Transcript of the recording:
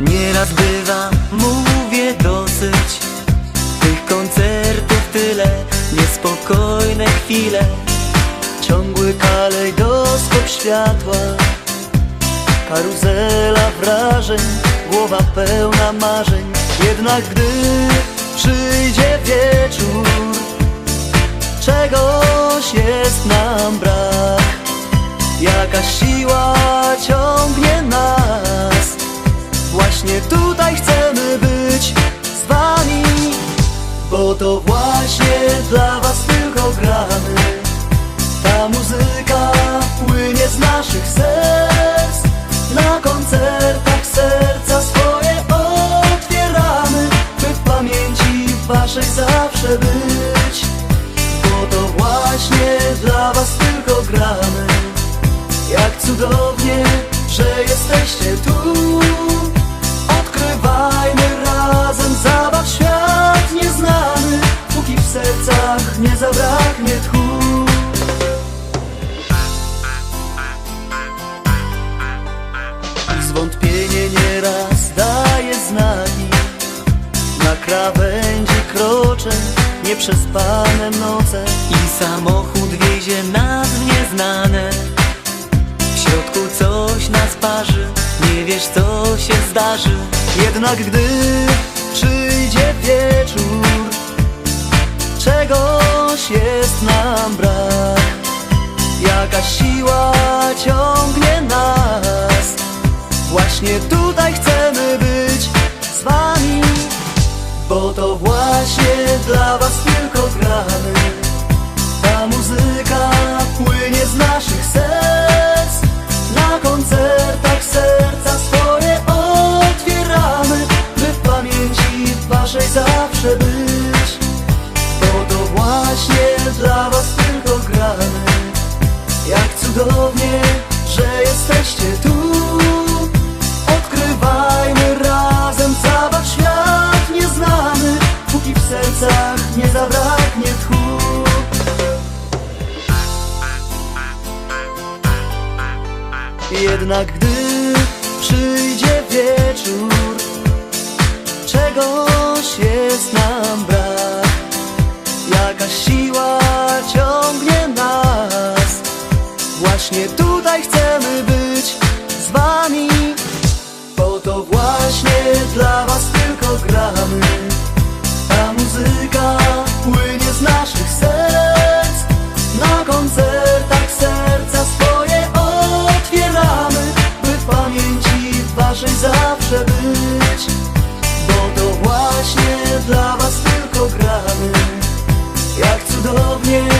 Nieraz bywa, mówię dosyć. Tych koncertów tyle Niespokojne chwile. Ciągły kalejdoskop światła. Karuzela wrażeń Głowa pełna marzeń. Jednak gdy przyjdzie wieczór Czegoś jest nam brak. Jakaś siła ciągnie Właśnie tutaj chcemy być z wami Bo to właśnie dla was tylko gramy. Ta muzyka płynie z naszych serc Na koncertach serca swoje otwieramy By w pamięci waszej zawsze być. Bo to właśnie dla was tylko gramy. Jak cudownie, zabraknie tchu. Zwątpienie nieraz daje znaki. Na krawędzi kroczę Nieprzespane noce. I samochód wiezie nas w nieznane W środku coś nas parzy. Nie wiesz co się zdarzy. Jednak gdy przyjdzie wieczór Jest nam brak. Jakaś siła ciągnie nas. Właśnie tutaj chcemy być z wami Bo to właśnie dla was dla was tylko gramy. Jak cudownie, że jesteście tu. Odkrywajmy razem zabaw świat nieznany Póki w sercach nie zabraknie tchu. Jednak gdy przyjdzie wieczór Czegoś Właśnie tutaj chcemy być z wami. Bo to właśnie dla was tylko gramy. Ta muzyka płynie z naszych serc. Na koncertach serca swoje otwieramy By w pamięci waszej zawsze być. Bo to właśnie dla was tylko gramy. Jak cudownie,